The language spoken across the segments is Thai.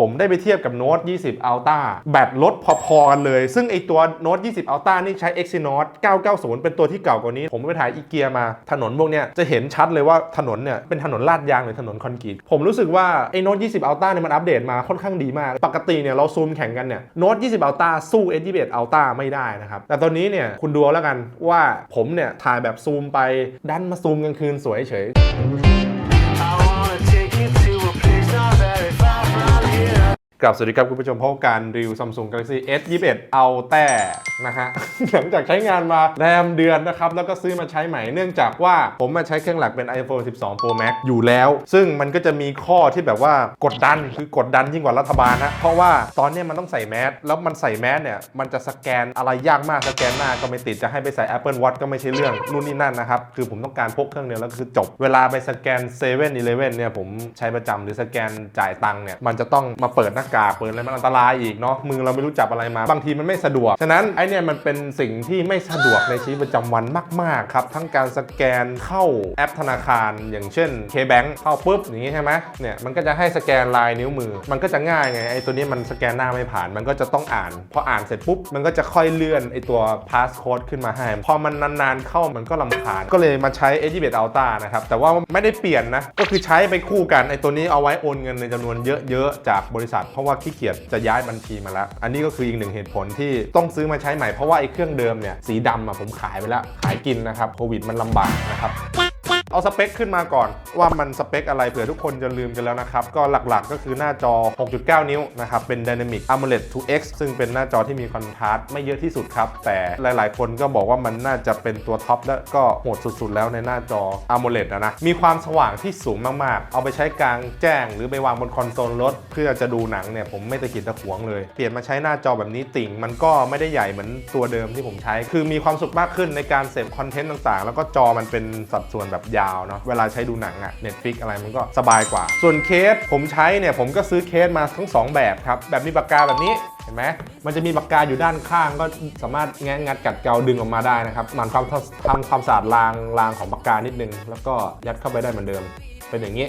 ผมได้ไปเทียบกับโน้ต20 Ultra แบตลดพอๆกันเลย ซึ่งไอตัวโน้ต20 Ultra นี่ใช้ Exynos 990 เป็นตัวที่เก่ากว่านี้ ผมไปถ่ายอีเกียมา ถนนพวกเนี้ยจะเห็นชัดเลยว่าถนนเนี่ยเป็นถนนลาดยางหรือถนนคอนกรีต ผมรู้สึกว่าไอโน้ต20 Ultra เนี่ยมันอัปเดตมาค่อนข้างดีมาก ปกติเนี่ยเราซูมแข่งกันเนี่ยโน้ต20 Ultra สู้ S21 Ultra ไม่ได้นะครับ แต่ตอนนี้เนี่ยคุณดูแล้วกันว่าผมเนี่ยถ่ายแบบซูมไปดันมาซูมกลางคืนสวยเฉย กลับสวัสดีครับคุณผู้ชมพบกับการรีวิว Samsung Galaxy S21 เอาแต่นะฮะ หลังจากใช้งานมาแรมเดือนนะครับ แล้วก็ซื้อมาใช้ใหม่เนื่องจากว่าผมมาใช้เครื่องหลักเป็น iPhone 12 Pro Max อยู่แล้ว ซึ่งมันก็จะมีข้อที่แบบว่ากดดันคือกดดันยิ่งกว่ารัฐบาลนะเพราะว่าตอนเนี้ยมันต้องใส่แมสแล้วมันใส่แมสเนี่ยมันจะสแกนอะไรยากมากสแกนหน้าก็ไม่ติดจะให้ไปใส่ Apple Watch ก็ไม่ใช่เรื่องนู่นนี่นั่นนะครับคือผมต้องการพกเครื่องเดียวแล้วก็คือจบเวลาไปสแกน7 e เ e ่ e อเนี่ยผมใช้ประจำหรือสแกนจ่ายตังค์เนี่ยมันจะต้องมาเปิดหน้ากากเปิดอะไรมันอันตรายอีกเนาะมือเราไม่รู้จับอะไรมาบางทีมันไม่สะดวก ฉะนั้นไอเนี่ยมันเป็นสิ่งที่ไม่สะดวกในชีวิตประจำวันมากๆครับทั้งการสแกนเข้าแอปธนาคารอย่างเช่น K-Bank เข้าปุ๊บอย่างนี้ใช่ไหมเนี่ยมันก็จะให้สแกนลายนิ้วมือ มันก็จะง่ายไงไอตัวนี้มันสแกนหน้าไม่ผ่านมันก็จะต้องอ่านพออ่านเสร็จปุ๊บมันก็จะค่อยเลื่อนไอตัว passcode ขึ้นมาให้พอมันนานๆเข้ามันก็ลำคาญก็เลยมาใช้ S21 Ultra นะครับแต่ว่าไม่ได้เปลี่ยนนะก็คือใช้ไปคู่กันไอตัวนี้เอาไว้โอนเงินในจำนวนเยอะๆจากบริษัทเพราะว่าขี้เกียจจะย้ายบัญชีมาแล้ว อันนี้ก็คืออีกหนึ่งเหตุผลที่ต้องซื้อมาใช้ใหม่เพราะว่าไอ้เครื่องเดิมเนี่ยสีดำอะผมขายไปแล้วขายกินนะครับโควิดมันลำบากนะครับ เอาสเปคขึ้นมาก่อน ว่ามันสเปคอะไรเผื่อทุกคนจะลืมกันแล้วนะครับ ก็หลักๆก็คือหน้าจอ 6.9 นิ้วนะครับ เป็น Dynamic AMOLED 2X ซึ่งเป็นหน้าจอที่มีคอนทราสต์ไม่เยอะที่สุดครับ แต่หลายๆ คนก็บอกว่ามันน่าจะเป็นตัวท็อปและก็โหดสุดๆ แล้วในหน้าจอ AMOLED นะนะมีความสว่างที่สูงมากๆ เอาไปใช้กลางแจ้ง หรือไปวางบนคอนโซลรถ เพื่อจะดูหนังเนี่ยผมไม่ตะขิดตะขวงเลยเปลี่ยนมาใช้หน้าจอแบบนี้ติ่ง มันก็ไม่ได้ใหญ่เหมือนตัวเดิมที่ผมใช้ คือมีความสุขมากขึ้นในการเสพคอนเทนต์ต่างๆ แล้วก็จอมันเป็นสัดส่วนแบบยาวเนาะเวลาใช้ดูหนังอะ Netflix อะไรมันก็สบายกว่า ส่วนเคสผมใช้เนี่ยผมก็ซื้อเคสมาทั้งสองแบบครับ แบบมีปากกาแบบนี้เห็นไหมมันจะมีปากกาอยู่ด้านข้างก็สามารถแงะงัดกัดเกาดึงออกมาได้นะครับหมันความทำความสะอาดรางรางของปากกานิดนึง แล้วก็ยัดเข้าไปได้เหมือนเดิม เป็นอย่างนี้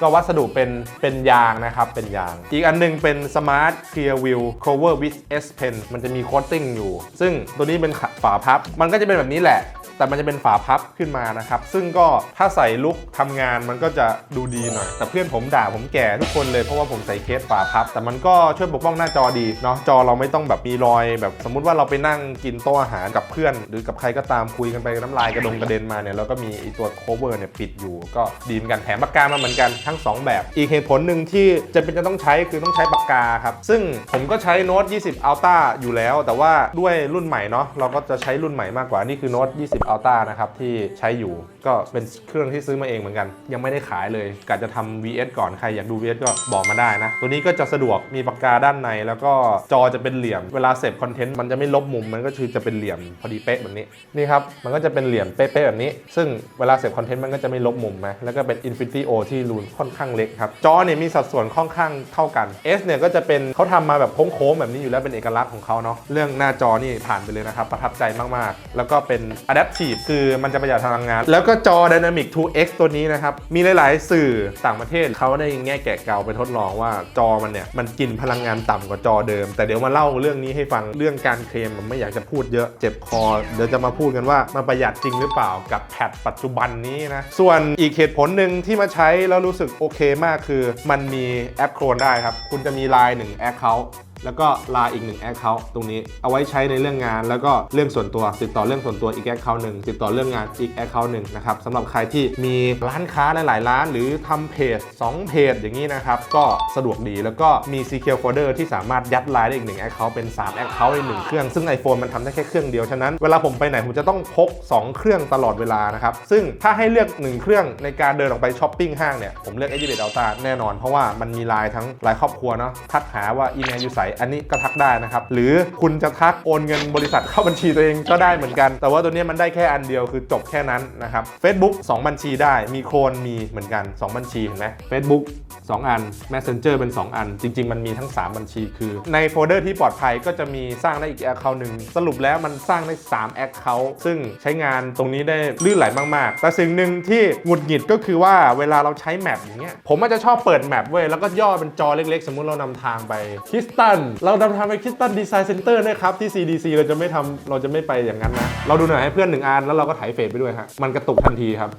ก็วัสดุเป็นเป็นยางนะครับ เป็นยาง อีกอันหนึงเป็น Smart Clear View Cover with S Pen มันจะมีโคตติ้งอยู่ ซึ่งตัวนี้เป็นฝาพับ มันก็จะเป็นแบบนี้แหละ แต่มันจะเป็นฝาพับขึ้นมานะครับ ซึ่งก็ถ้าใส่ลุกทำงานมันก็จะดูดีหน่อย แต่เพื่อนผมด่าผมแก่ทุกคนเลยเพราะว่าผมใส่เคสฝาพับ แต่มันก็ช่วยปกป้องหน้าจอดีเนาะจอเราไม่ต้องแบบมีรอย แบบสมมุติว่าเราไปนั่งกินโต๊ะอาหารกับเพื่อน หรือกับใครก็ตามคุยกันไปน้ำลายกระดงกระเด็นมาเนี่ยแล้วก็มีไอตัว cover เนี่ยปิดอยู่ ก็ดีเหมือนกันแถมปากกามาเหมือนกันทั้งสองแบบ อีกเหตุผลหนึ่งที่จะเป็นจะต้องใช้คือต้องใช้ปากกาครับซึ่งผมก็ใช้โน้ต20 Ultra อยู่แล้ว แต่ว่าด้วยรุ่นใหม่เนาะเราก็จะใช้รุ่นใหม่มากกว่านี่คือโน้ต20 Ultra นะครับที่ใช้อยู่ก็เป็นเครื่องที่ซื้อมาเองเหมือนกัน ยังไม่ได้ขายเลยกะจะทำ VS ก่อนใครอยากดู VS ก็บอกมาได้นะ ตัวนี้ก็จะสะดวกมีปากกาด้านใน แล้วก็จอจะเป็นเหลี่ยม เวลาเสพคอนเทนต์มันจะไม่ลบมุมมันก็คือจะเป็นเหลี่ยมพอดีเป๊ะแบบนี้นี่ครับมันก็จะเป็นเหลี่ยมเป๊ะๆแบบนี้ ซึ่งเวลาเสพคอนเทนต์มันก็จะไม่ลบมุมนะแล้วก็เป็น Infinity O ที่รูนค่อนข้างเล็กครับจอเนี่ยมีสัดส่วนค่อนข้างเท่ากัน S เนี่ยก็จะเป็นเขาทำมาแบบโค้งๆแบบนี้อยู่แล้วเป็นเอกลักษณ์ของเขาเนาะเรื่องหน้าจอนี่ผ่านไปเลยนะครับประทับใจมากๆ แล้วก็เป็น Adaptive คือมันจะประหยัดพลังงาน แล้วก็จอ Dynamic 2X ตัวนี้นะครับ มีหลาย ๆ สื่อต่างประเทศเขาได้แง่แกะเกาไปทดลองว่าจอมันเนี่ย มันกินพลังงานต่ำกว่าจอเดิม แต่เดี๋ยวมาเล่าเรื่องนี้ให้ฟังเรื่องการเคลมมันไม่อยากจะพูดเยอะเจ็บคอ เดี๋ยวจะมาพูดกันว่ามันประหยัดจริงหรือเปล่ากับแพดปัจจุบันนี้นะ ส่วนอีกเหตุผลหนึ่งที่มาใช้แล้วรู้สึกโอเคมากคือ มันมีแอปโครนได้ครับคุณจะมีไลน์หนึ่งแอคเคาท์ แล้วก็ลาอีกหนึ่งแอคเคาท์ตรงนี้เอาไว้ใช้ในเรื่องงาน แล้วก็เรื่องส่วนตัว ติดต่อเรื่องส่วนตัวอีกแอคเคาท์หนึ่งติดต่อเรื่องงานอีกแอคเคาท์หนึ่งนะครับสำหรับใครที่มีร้านค้าหลายๆร้าน หรือทำเพจ 2 เพจอย่างนี้นะครับ ก็สะดวกดีแล้วก็มี Secure Folder ที่สามารถยัดไลน์ได้อีกหนึ่งแอคเคาท์เป็น3แอคเคาท์ในหนึ่งเครื่องซึ่ง iPhone มันทำได้แค่เครื่องเดียวฉะนั้นเวลาผมไปไหนผมจะต้องพก 2 เครื่องตลอดเวลานะครับซึ่งถ้าให้เลือก 1 เครื่องในการเดินออกไปช้อปปิ้งห้างเนี่ยผมเลือก a อ b 11 Ultra แน่นอนเพราะว่ามันมีไลน์ทั้งไลน์ครอบครัวเนาะทักหาว่าอีเมลอยู่สอันนี้ก็ทักได้นะครับ หรือคุณจะทักโอนเงินบริษัทเข้าบัญชีตัวเองก็ได้เหมือนกัน แต่ว่าตัวนี้มันได้แค่อันเดียวคือจบแค่นั้นนะครับ Facebook 2 บัญชีได้มีโคลนมีเหมือนกัน 2 บัญชีเห็นไหม Facebook 2 อัน Messenger เป็น 2 อัน จริง ๆ มันมีทั้ง 3 บัญชีคือ ในโฟลเดอร์ที่ปลอดภัยก็จะมีสร้างได้อีกแอคเคาท์หนึ่งสรุปแล้วมันสร้างได้ 3 แอคเคาท์ซึ่งใช้งานตรงนี้ได้ลื่นไหลมาก ๆ แต่สิ่งหนึ่งที่หงุดหงิดก็คือว่าเวลาเราใช้แมปอย่างเงี้ยผมอาจจะชอบเปิดแมปเว้ยแล้วก็ย่อเป็นจอเล็ก ๆ สมมุติเรานำทางไปคิสตัน เราทำทำไปคิสตันดีไซน์เซ็นเตอร์นะครับ ที่ CDC เราจะไม่ทำเราจะไม่ไปอย่างนั้นนะ เราดูหน่อยให้เพื่อนหนึ่งอันแล้วเราก็ถ่ายเฟซไปด้วยฮะ มันกระตุกทันทีครับ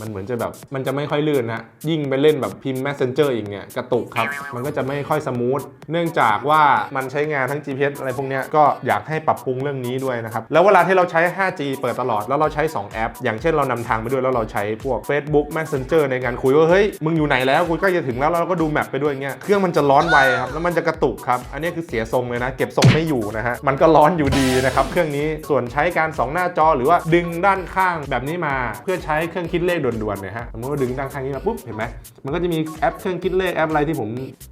มันเหมือนจะแบบมันจะไม่ค่อยลื่นนะยิ่งไปเล่นแบบพิมพ์ Messenger อีกเนี่ยกระตุกครับ มันก็จะไม่ค่อยสมูทเนื่องจากว่ามันใช้งานทั้ง GPS อะไรพวกเนี้ยก็อยากให้ปรับปรุงเรื่องนี้ด้วยนะครับ แล้วเวลาที่เราใช้ 5G เปิดตลอดแล้วเราใช้ 2 แอป อย่างเช่นเรานำทางไปด้วยแล้วเราใช้พวก Facebook Messenger ในการคุยว่าเฮ้ยมึงอยู่ไหนแล้วกูใกล้จะถึงแล้วแล้วเราก็ดูแมปไปด้วยเงี้ยเครื่องมันจะร้อนไวครับแล้วมันจะกระตุกครับอันนี้คือเสียทรงเลยนะ เก็บทรงไม่อยู่นะฮะมันก็ร้อนอยู่ดีนะครับเครื่องนี้ส่วนใช้การสองหน้าจอหรือว่าดึงด้านข้างแบบนี้มาเพื่อใช้เครื่องคิิดเลขด่วนๆเนี่ยฮะสมมติว่าดึงด้านข้างนี้มาปุ๊บเห็นไหมมันก็จะมีแอปเครื่องคิดเลขแอปอะไรที่ผม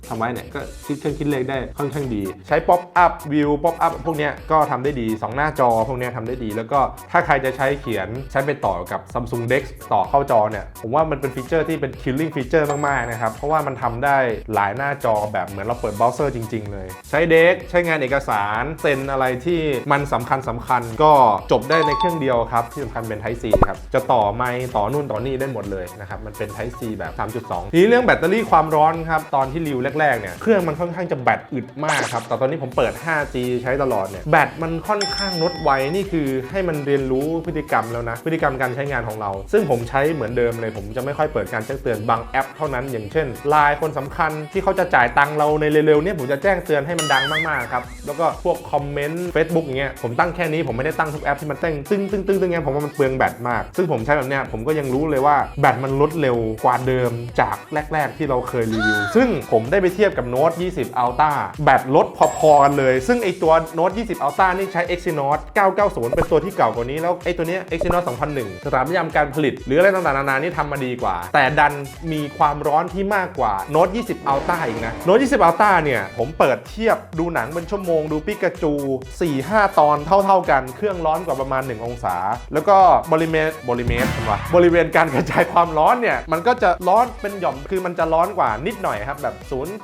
ทำไว้เนี่ยก็คิดเครื่องคิดเลขได้ค่อนข้างดี ใช้ป๊อปอัพวิวป๊อปอัพพวกเนี้ยก็ทำได้ดีสองหน้าจอพวกเนี้ยทำได้ดี แล้วก็ถ้าใครจะใช้เขียนใช้ไปต่อกับ Samsung Dex ต่อเข้าจอเนี่ยผมว่ามันเป็นฟีเจอร์ที่เป็น killing ฟีเจอร์มากๆนะครับเพราะว่ามันทำได้หลายหน้าจอแบบเหมือนเราเปิดเบราว์เซอร์จริง ๆ เลย ใช้ Dex ใช้งานเอกสารเซ็นอะไรที่มันสำคัญสำคัญก็จบได้ในเครื่องเดียวครับที่สำคัญเป็น Type C ครับจะต่อไมต่อนู่นต่อนี่ได้หมดเลยนะครับมันเป็น Type C แบบ 3.2 ทีนี้เรื่องแบตเตอรี่ความร้อนครับตอนที่รีวแรกๆเนี่ยเครื่องมันค่อนข้างจะแบตอึดมากครับแต่ตอนนี้ผมเปิด 5G ใช้ตลอดเนี่ยแบตมันค่อนข้างลดไวนี่คือให้มันเรียนรู้พฤติกรรมแล้วนะพฤติกรรมการใช้งานของเรา ซึ่งผมใช้เหมือนเดิมเลย ผมจะไม่ค่อยเปิดการแจ้งเตือนบางแอปเท่านั้นอย่างเช่นไลน์คนสำคัญที่เขาจะจ่ายตังเราในเร็วๆเนี่ยผมจะแจ้งเตือนให้มันดังมากๆครับแล้วก็พวกคอมเมนต์ Facebook อย่างเงี้ยผมตั้งแค่นี้ผมไม่ได้ตั้งทุกแอปที่มันเต้งตึ้งตึ้งตึ้งตึ้งเงี้ยผมว่ามันเปลืองแบตมาก ซึ่งผมใช้แบบเนี้ยผมก็ยังรู้เลยว่าแบตมันลดเร็วกว่าเดิมจากแรก ๆ ที่เราเคยรีวิว ซึ่งผมได้ไปเทียบกับโน้ต20 Ultra แบตลดพอๆกันเลย ซึ่งไอตัวโน้ต20 Ultra นี่ใช้ Exynos 990 เป็นตัวที่เก่ากว่านี้ แล้วไอตัวเนี้ย Exynos 2001สถาปัตยกรรมการผลิต หรืออะไรต่างๆนานานี่ทำมาดีกว่า แต่ดันมีความร้อนที่มากกว่าโน้ต20 Ultra อีกนะโน้ต20 Ultra เนี่ยผมเปิดเทียบดูหนังเป็นชั่วโมงดูปิกาจู 4-5 ตอนเท่า ๆกันเครื่องร้อนกว่าประมาณ 1 องศา แล้วก็บริเวณบริเวณวะบริริเวณการกระจายความร้อนเนี่ยมันก็จะร้อนเป็นหย่อมคือมันจะร้อนกว่านิดหน่อยครับแบบ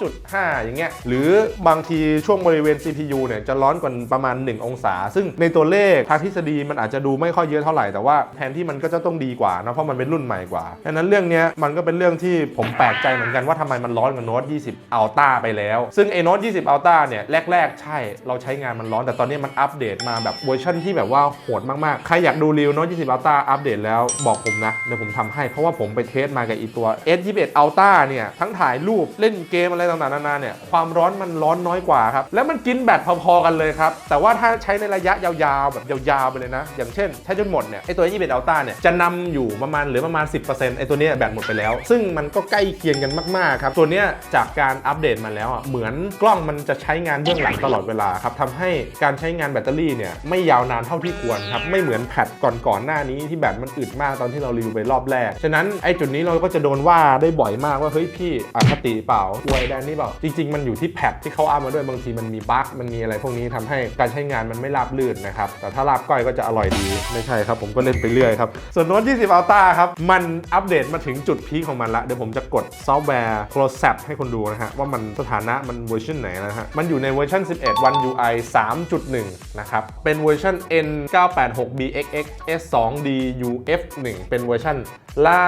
0.5 อย่างเงี้ยหรือบางทีช่วงบริเวณ CPU เนี่ยจะร้อนกว่าประมาณ 1 องศา ซึ่งในตัวเลขทางทฤษฎีมันอาจจะดูไม่ค่อยเยอะเท่าไหร่แต่ว่าแทนที่มันก็จะต้องดีกว่านะเพราะมันเป็นรุ่นใหม่กว่าดังนั้นเรื่องเนี้ยมันก็เป็นเรื่องที่ผมแปลกใจเหมือนกันว่าทำไมมันร้อนกว่าโน้ต20 Ultra ไปแล้ว ซึ่งไอ้โน้ต20 Ultra เนี่ยแรกๆ ใช่เราใช้งานมันร้อนแต่ตอนนี้มันอัปเดตมาแบบเวอร์ชันที่แบบว่าโหดมากๆใครอยากดูรีวิวโน้ต20 Ultra อัปเดตแล้วบอกผมนะเดี๋ยวผมทำให้เพราะว่าผมไปเทสมากับอีตัว S21 Ultra เนี่ย ทั้งถ่ายรูปเล่นเกมอะไรต่างๆนานาเนี่ย ความร้อนมันร้อนน้อยกว่าครับ แล้วมันกินแบตพอๆกันเลยครับ แต่ว่าถ้าใช้ในระยะยาวๆ แบบยาวๆ ไปเลยนะ อย่างเช่น ใช้จนหมดเนี่ยไอตัว S21 Ultra เนี่ย จะนำอยู่ประมาณหลือประมาณ 10%ไอตัวนี้แบตหมดไปแล้ว ซึ่งมันก็ใกล้เคียงกันมากๆครับตัวเนี้ยจากการอัปเดตมาแล้วอะเหมือนกล้องมันจะใช้งานเบื้องหลังตลอดเวลาครับทำให้การใช้งานแบตเตอรี่เนี่ยไม่ยาวนานเท่าที่ควรครับไม่เหมือนแพทก่อนๆหน้านี้ที่แบตมันอึดมากตอนที่เรารีวิวไปรอบแรก ฉะนั้นไอ้จุดนี้เราก็จะโดนว่าได้บ่อยมากว่าเฮ้ยพี่อคติเปล่าอวยแดนนี่เปล่า จริง ๆ มันอยู่ที่แพทที่เขาอ้ามาด้วยบางทีมันมีบั๊กมันมีอะไรพวกนี้ทำให้การใช้งานมันไม่ราบรื่นนะครับ แต่ถ้าราบก้อยก็จะอร่อยดี ไม่ใช่ครับ ผมก็เล่นไปเรื่อยครับ ส่วนโน้ต20 Ultra ครับ มันอัปเดตมาถึงจุดพีของมันละ เดี๋ยวผมจะกดซอฟต์แวร์ c l o s a p ให้คนดูนะฮะว่ามันสถานะมันเวอร์ชันไหนนะฮะ มันอยู่ในเวอร์ชัน11 One UI 3.1 นะครับ เป็นเวอร์ชัน N986BXX S2D UF1 เป็นเวอร์ชันล่า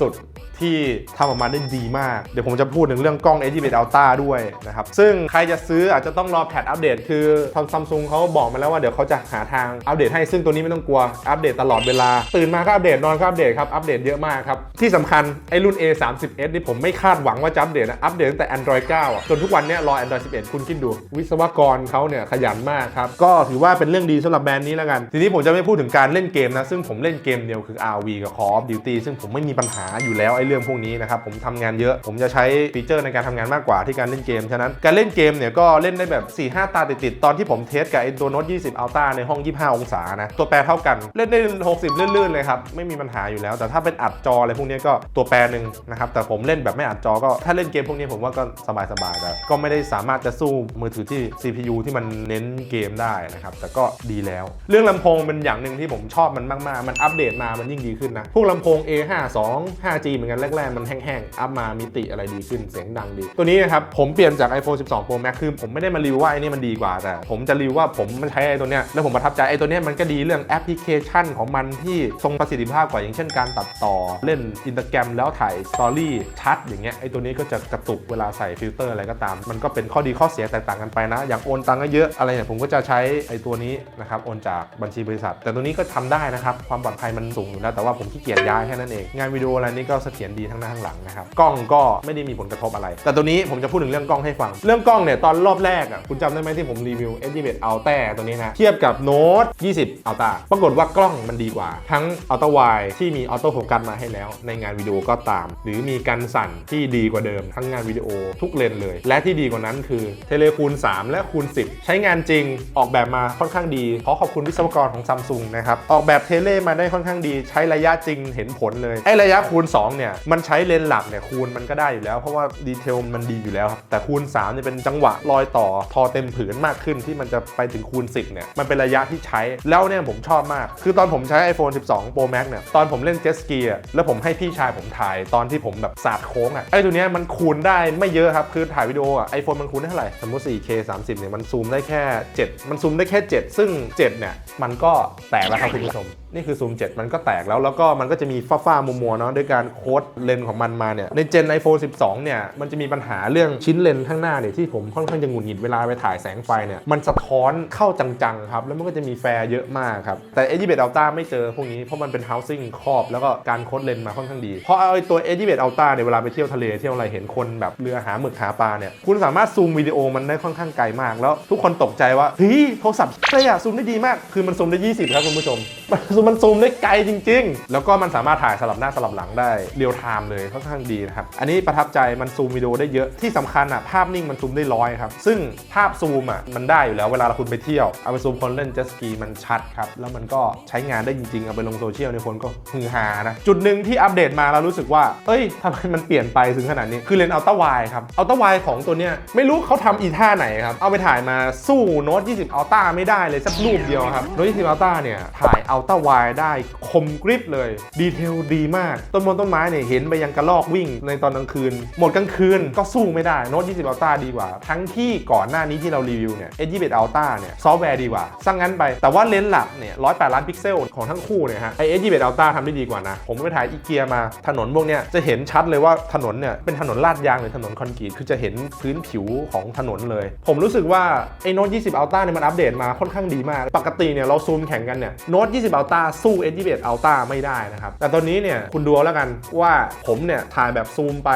สุด ที่ทำออกมาได้ดีมาก เดี๋ยวผมจะพูดถึงเรื่องกล้อง A21 Ultra ด้วยนะครับ ซึ่งใครจะซื้ออาจจะต้องรอแพทอัปเดต คือทางซัมซุงเขาบอกมาแล้วว่าเดี๋ยวเขาจะหาทางอัปเดตให้ ซึ่งตัวนี้ไม่ต้องกลัว อัปเดตตลอดเวลา ตื่นมาก็อัปเดต นอนก็อัปเดตครับ อัปเดตเยอะมากครับ ที่สำคัญไอ้รุ่น A30s นี่ผมไม่คาดหวังว่าจะอัปเดตนะ อัปเดตตั้งแต่ Android 9อะจนทุกวันนี้รอ Android 11 คุณคิดดู วิศวกรเขาเนี่ยขยันมากครับ ก็ถือว่าเป็นเรื่องดีสำหรับแบรนด์นี้แล้วกัน ทีนี้ผมจะไม่พูดถึงการเล่นเกมนะ ซึ่งผมเล่นเกมเดียวคือ RV กับ Call of Duty ซึ่งผมไม่มีปัญหาอยู่แล้วไอ้เรื่องพวกนี้นะครับผมทำงานเยอะ ผมจะใช้ฟีเจอร์ในการทำงานมากกว่าที่การเล่นเกม ฉะนั้นการเล่นเกมเนี่ยก็เล่นได้แบบ 4-5 ตาติดๆตอนที่ผมเทสกับไอ้ตัวโน้ต20 Ultra ในห้อง 25 องศานะตัวแปรเท่ากัน เล่นได้ 60 ลื่นๆเลยครับไม่มีปัญหาอยู่แล้ว แต่ถ้าเป็นอัดจออะไรพวกนี้ก็ตัวแปรหนึ่งนะครับแต่ผมเล่นแบบไม่อัดจอก็ถ้าเล่นเกมพวกนี้ผมว่าก็สบายๆแต่ก็ไม่ได้สามารถจะสู้มือถือที่ CPU ที่มันเน้นเกมได้นะครับแต่ก็ดีแล้ว เรื่องลำโพงเป็นอย่างหนึ่งที่ผมชอบมันมากๆ มันอัปเดตมามันยิ่งดีขึ้นนะพวกลำโพง A52 5G เหมือนกันแรกๆมันแห้งๆ อัพมามิติอะไรดีขึ้นเสียงดังดี ตัวนี้นะครับผมเปลี่ยนจาก iPhone 12 Pro Max คือผมไม่ได้มารีวิวว่าไอ้นี่มันดีกว่าแต่ ผมจะรีวิวว่าผมมันใช้ไอ้ตัวเนี้ยแล้วผมประทับใจไอ้ตัวเนี้ยมันก็ดีเรื่องแอปพลิเคชันของมันที่ทรงประสิทธิภาพกว่าอย่างเช่นการตัดต่อ เล่นอินสตาแกรมแล้วถ่ายสตอรี่ชัดอย่างเงี้ยไอ้ตัวนี้ก็จะกระตุกเวลาใส่ฟิลเตอร์อะไรก็ตาม มันก็เป็นข้อดีข้อเสียแตกต่างกันไปนะ อย่างโอนตังค์ก็เยอะอะไรเนี่ยผมก็จะใช้ไอ้ตัวนี้นะครับโอนจากบัญชีบริษัท แต่ตัวนี้ก็ทำได้นะครับความปลอดภัยมันสูงอยู่แล้วแต่ว่าผมขี้เกียจย้ายแค่นั้นเองงานวิดีโออะไรนี่ก็เสถียรดีทั้งหน้าทั้งหลังนะครับกล้องก็ไม่ได้มีผลกระทบอะไร แต่ตัวนี้ผมจะพูดถึงเรื่องกล้องให้ฟัง เรื่องกล้องเนี่ยตอนรอบแรกอะคุณจำได้ไหมที่ผมรีวิว S21 Ultra ตัวนี้นะเทียบกับ Note 20 Ultra ปรากฏว่ากล้องมันดีกว่า ทั้ง Ultra Wide ที่มีออโต้โฟกัสมาให้แล้ว ในงานวิดีโอก็ตาม หรือมีการสั่นที่ดีกว่าเดิม ทั้งงานวิดีโอทุกเลนเลย และที่ดีกว่านั้นคือเทเลคูณ 3 และคูณ 10 ใช้งานจริงออกแบบมาค่อนข้างดีขอขอบคุณวิศวกรของซัมซุงนะครับออกแบบเทเลมาได้ค่อนข้างดี ใช้ระยะจริงเห็นผลเลยไอ้ระยะคูณ2เนี่ยมันใช้เลนส์หลักเนี่ยคูณมันก็ได้อยู่แล้ว เพราะว่าดีเทลมันดีอยู่แล้วครับแต่คูณ3เนี่ยเป็นจังหวะรอยต่อทอเต็มผืนมากขึ้นที่มันจะไปถึงคูณ 10เนี่ยมันเป็นระยะที่ใช้แล้วเนี่ยผมชอบมาก คือตอนผมใช้ iPhone 12 Pro Max เนี่ยตอนผมเล่นเจตสกีอะแล้วผมให้พี่ชายผมถ่ายตอนที่ผมแบบสาดโค้งอะไอ้ตัวเนี้ยมันคูณได้ไม่เยอะครับคือถ่ายวิดีโออะ iPhone มันคูณได้เท่าไหร่สมมติ 4K 30เนี่ยมันซูมได้แค่ 7 มันซูมได้แค่ 7 ซึ่ง 7เนี่ยมันก็แตกแล้วครับคุณผู้ชม นี่คือซูม7มันก็แตกแล้ว แล้วก็มันก็จะมีฟ้าๆมัวๆเนาะด้วยการโค้ดเลนส์ของมันมาเนี่ย ในเจน iPhone 12 เนี่ย มันจะมีปัญหาเรื่องชิ้นเลนส์ข้างหน้าเนี่ย ที่ผมค่อนข้างจะหงุดหงิดเวลาไปถ่ายแสงไฟเนี่ย มันสะท้อนเข้าจังๆครับ แล้วมันก็จะมีแฟร์เยอะมากครับ แต่ A21 Ultra ไม่เจอพวกนี้ เพราะมันเป็น housing ครอบ แล้วก็การโค้ดเลนส์มาค่อนข้างดีเพราะเอาไอ้ตัว A21 Ultra เนี่ยเวลาไปเที่ยวทะเลเที่ยวอะไรเห็นคนแบบเรือหาหมึกหาปลาเนี่ยคุณสามารถซูมวิดีโอมันได้ค่อนข้างไกลมาก แล้วทุกคนตกใจว่าเฮ้ยโทรศัพท์เลยอะซูมได้ดีมากคือมันซูมได้ 20 ครับคุณผู้ชมมันซูมมันซูมได้ไกลจริง ๆ แล้วก็มันสามารถถ่ายสลับหน้าสลับหลังได้เรียลไทม์เลยค่อนข้างดีนะครับ อันนี้ประทับใจมันซูมวิดีโอได้เยอะที่สำคัญอะภาพนิ่งมันซูมได้ร้อยครับ ซึ่งภาพซูมอะมันได้อยู่แล้วเวลาเราคุณไปเที่ยว เอาไปซูมคนเล่นเจสกีมันชัดครับ แล้วมันก็ใช้งานได้จริง ๆ เอาไปลงโซเชียลในคนก็ฮือฮานะ จุดหนึ่งที่อัปเดตมาแล้วรู้สึกว่า เอ้ยทำไมมันเปลี่ยนไปถึงขนาดนี้คือเลนส์อัลตร้าไวครับอัลตร้าไวของตัวเนี้ยไม่รู้เขาทำอีท่าไหนครับเอาไปถ่ายมาสู้โน้ต20อัลต้าไม่ได้เลยสักรูปเดียวครับโน้ต20อัลต้าเนี่ยถ่ายอัลตร้าไวได้คมกริบเลย ดีเทลดีมาก ต้นมนต้นไม้เนี่ยเห็นไปยังกระลอกวิ่งในตอนกลางคืน หมดกลางคืนก็สู้ไม่ได้โน้ต20 Ultra ดีกว่า ทั้งที่ก่อนหน้านี้ที่เรารีวิวเนี่ย S21 Ultra เนี่ยซอฟต์แวร์ดีกว่าสร้างงั้นไป แต่ว่าเลนส์หลักเนี่ย108 ล้านพิกเซลของทั้งคู่เนี่ยฮะไอ S21 Ultra ทำได้ดีกว่านะ ผมไปถ่ายอีเกียมาถนนพวกเนี้ยจะเห็นชัดเลยว่าถนนเนี่ยเป็นถนนลาดยางหรือถนนคอนกรีตคือจะเห็นพื้นผิวของถนนเลย ผมรู้สึกว่าไอโน้ต20 Ultra เนี่ยมันอัปเดตมาค่อนข้างดีมาก ปกติเนี่ยเราซูมแข่งกันเนี่ยโน้ต20 Ultra สู้ S21 Ultra ไม่ได้นะครับ แต่ตอนนี้เนี่ยคุณดูเอาแล้วกันว่าผมเนี่ยถ่ายแบบซูมไป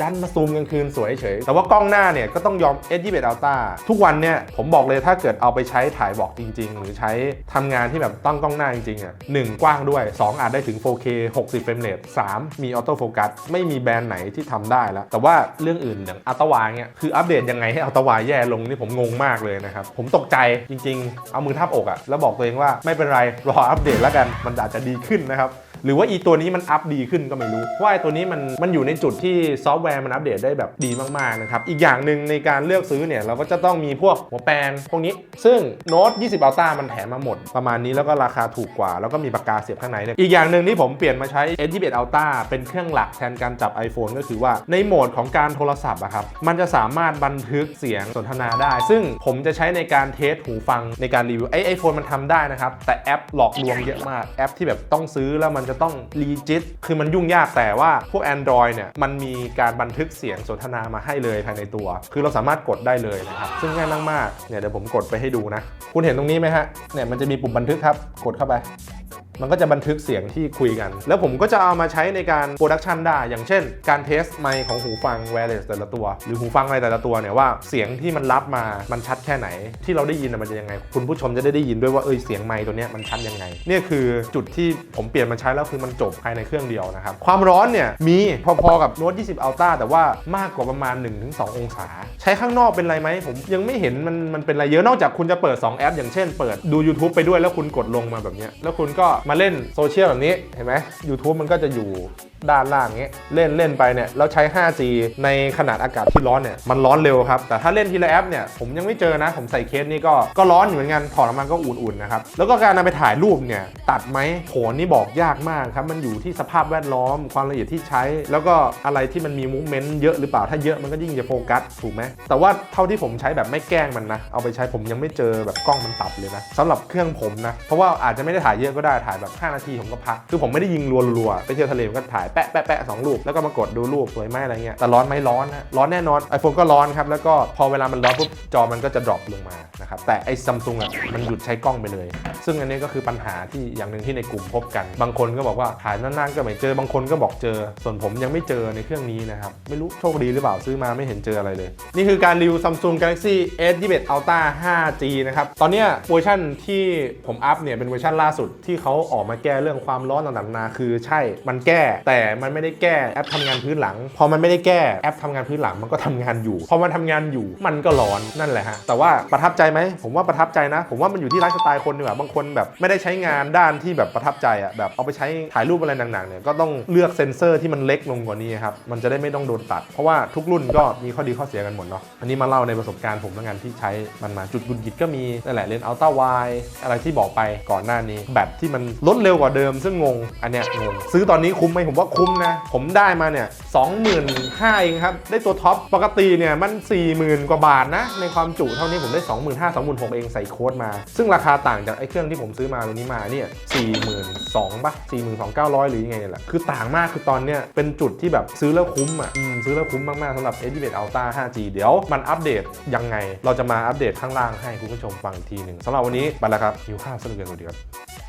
ดันมาซูมกลางคืนสวยเฉย แต่ว่ากล้องหน้าเนี่ยก็ต้องยอม S21 Ultra ทุกวันเนี่ยผมบอกเลยถ้าเกิดเอาไปใช้ถ่ายบอกจริง ๆ หรือใช้ทำงานที่แบบต้องกล้องหน้าจริงๆอะหนึ่งกว้างด้วย 2 อาจได้ถึง 4K 60 เฟรมเรท3มีออโต้โฟกัสไม่มีแบรนด์ไหนที่ทำได้แล้ว แต่ว่าเรื่องอื่นอย่างอัลตวายเนี่ยคืออัปเดตยังไงให้อัลตวายแย่ลงนี่ผมงงมากเลยนะครับ ผมตกใจจริง ๆ เอามือทับอกอะแล้วบอกตัวเองว่าไม่เป็นไรรออัปเดตแล้วกัน มันอาจจะดีขึ้นนะครับ หรือว่าอีตัวนี้มันอัปดีขึ้นก็ไม่รู้ว่าไอตัวนี้มันมันอยู่ในจุดที่ซอฟต์แวร์มันอัปเดตได้แบบดีมากๆนะครับอีกอย่างหนึ่งในการเลือกซื้อเนี่ยเราก็จะต้องมีพวกหัวแปรงพวกนี้ ซึ่งโน้ต20 Ultra มันแถมมาหมด ประมาณนี้แล้วก็ราคาถูกกว่า แล้วก็มีปากกาเสียบข้างในเนี่ยอีกอย่างหนึ่งที่ผมเปลี่ยนมาใช้ S21 Ultra เป็นเครื่องหลักแทนการจับ iPhone ก็คือว่าในโหมดของการโทรศัพท์อะครับมันจะสามารถบันทึกเสียงสนทนาได้ ซึ่งผมจะใช้ในการเทสหูฟังในการรีวิวไอไอโฟนมันทำได้นะครับแต่แอปหลอกลวงเยอะมากแอปที่แบบต้องซื้อแล้วมันจะต้องรีจิตคือมันยุ่งยากแต่ว่าพวก Android เนี่ยมันมีการบันทึกเสียงสนทนามาให้เลยภายในตัว คือเราสามารถกดได้เลยนะครับ ซึ่งง่ายมากๆเนี่ยเดี๋ยวผมกดไปให้ดูนะ คุณเห็นตรงนี้ไหมฮะเนี่ยมันจะมีปุ่มบันทึกครับกดเข้าไปมันก็จะบันทึกเสียงที่คุยกัน แล้วผมก็จะเอามาใช้ในการโปรดักชันได้ อย่างเช่น การเทสไมค์ของหูฟัง wireless แต่ละตัว หรือหูฟังอะไรแต่ละตัวเนี่ยว่าเสียงที่มันรับมา มันชัดแค่ไหน ที่เราได้ยินมันจะยังไง คุณผู้ชมจะได้ได้ยินด้วยว่าเอยเสียงไมค์ตัวเนี้ยมันชัดยังไง เนี่ยคือจุดที่ผมเปลี่ยนมาใช้แล้วคือมันจบภายในเครื่องเดียวนะครับ ความร้อนเนี่ยมีพอๆกับ Note 20 Ultra แต่ว่ามากกว่าประมาณ 1-2 องศา ใช้ข้างนอกเป็นไรไหมผมยังไม่เห็นมันมันเป็นอะไรเยอะนอกจากคุณจะเปิด 2 แอป อย่างเช่นเปิดดู YouTube ไปด้วยแล้วคุณกดลงมาแบบนี้แล้วคุณก็มาเล่นโซเชียลแบบนี้เห็นไหมยูทูบมันก็จะอยู่ ด้านล่างเงี้ยเล่นเล่นไปเนี่ยแล้วใช้ 5G ในขนาดอากาศที่ร้อนเนี่ยมันร้อนเร็วครับ แต่ถ้าเล่นทีละแอปเนี่ยผมยังไม่เจอนะ ผมใส่เคสนี่ก็ก็ร้อนอยู่เหมือนกันถอดออกมาก็อุ่นๆนะครับแล้วก็การนำไปถ่ายรูปเนี่ยตัดไหมโผลนี่บอกยากมากครับมันอยู่ที่สภาพแวดล้อมความละเอียดที่ใช้ แล้วก็อะไรที่มันมีมูฟเมนต์เยอะหรือเปล่าถ้าเยอะมันก็ยิ่งจะโฟกัสถูกไหมแต่ว่าเท่าที่ผมใช้แบบไม่แกล้งมันนะเอาไปใช้ผมยังไม่เจอแบบกล้องมันตัดเลยนะสำหรับเครื่องผมนะเพราะว่าอาจจะไม่ได้ถ่ายเยอะก็ได้ถ่ายแบบ 5 นาทีผมก็พักคือผมไม่ได้ยิงรัวๆไปเที่ยวทะเลก็ถ่ายแปะแปะแปะสองรูปแล้วก็มากดดูรูปสวยไหมอะไรเงี้ยแต่ร้อนไหมร้อนนะร้อนแน่นอน iPhone ก็ร้อนครับแล้วก็พอเวลามันร้อนปุ๊บจอมันก็จะดรอปลงมานะครับแต่ไอ้ซัมซุงอะมันหยุดใช้กล้องไปเลย ซึ่งอันนี้ก็คือปัญหาที่อย่างหนึ่งที่ในกลุ่มพบกัน บางคนก็บอกว่าถ่ายนานๆก็ไม่เจอบางคนก็บอกเจอ ส่วนผมยังไม่เจอในเครื่องนี้นะครับไม่รู้โชคดีหรือเปล่าซื้อมาไม่เห็นเจออะไรเลย นี่คือการรีวิว Samsung Galaxy S21 Ultra 5G นะครับตอนนี้เวอร์ชันที่ผมอัพเนี่ยเป็นเวอร์ชันล่าสุดที่เขาออกมาแก้เรื่องความร้อนต่างๆนาคือใช่มันแก้แต่มันไม่ได้แก้แอปทำงานพื้นหลัง พอมันไม่ได้แก้แอปทำงานพื้นหลังมันก็ทำงานอยู่ พอมันทำงานอยู่มันก็ร้อนนั่นแหละฮะแต่ว่าประทับใจไหมผมว่าประทับใจนะ ผมว่ามันอยู่ที่ไลฟ์สไตล์คนดีกว่าบางคนแบบไม่ได้ใช้งานด้านที่แบบประทับใจอะแบบเอาไปใช้ถ่ายรูปอะไรหนักๆเนี่ยก็ต้องเลือกเซ็นเซอร์ที่มันเล็กลงกว่านี้ครับมันจะได้ไม่ต้องโดนตัด เพราะว่าทุกรุ่นก็มีข้อดีข้อเสียกันหมดเนาะอันนี้มาเล่าในประสบการณ์ผมแล้วกันที่ใช้มันมาจุดกุนกิดก็มีนั่นแหละเลนส์อัลต้าไวอะไรที่บอกไปก่อนหน้านี้ แบตที่มันลดเร็วกว่าเดิมซึ่งงงอันเนี้ยงงซื้อตอนนี้คุ้มไหมผมว่าคุ้มนะ ผมได้มาเนี่ยสองหมื่นห้าเองครับ ได้ตัวท็อป ปกติเนี่ยมัน4 0,000กว่าบาทนะ ในความจุเท่านี้ผมได้25,000 26,000เองใส่โค้ดมา ซึ่งราคาต่างจากไอ้เครื่องที่ผมซื้อมาตัวนี้มาเนี่ย42,000ป่ะ42,900หรือยังไงเนี่ยแหละคือต่างมากคือตอนเนี้ยเป็นจุดที่แบบซื้อแล้วคุ้มอะอืมซื้อแล้วคุ้มมากๆสำหรับ S21 Ultra 5G เดี๋ยวมันอัปเดตยังไง เราจะมาอัปเดตข้างล่างให้คุณผู้ชมฟังอีกทีหนึ่งสำหรับวันนี้ไปแล้วครับหิวข้าวสนุกกันสวัสดีครับ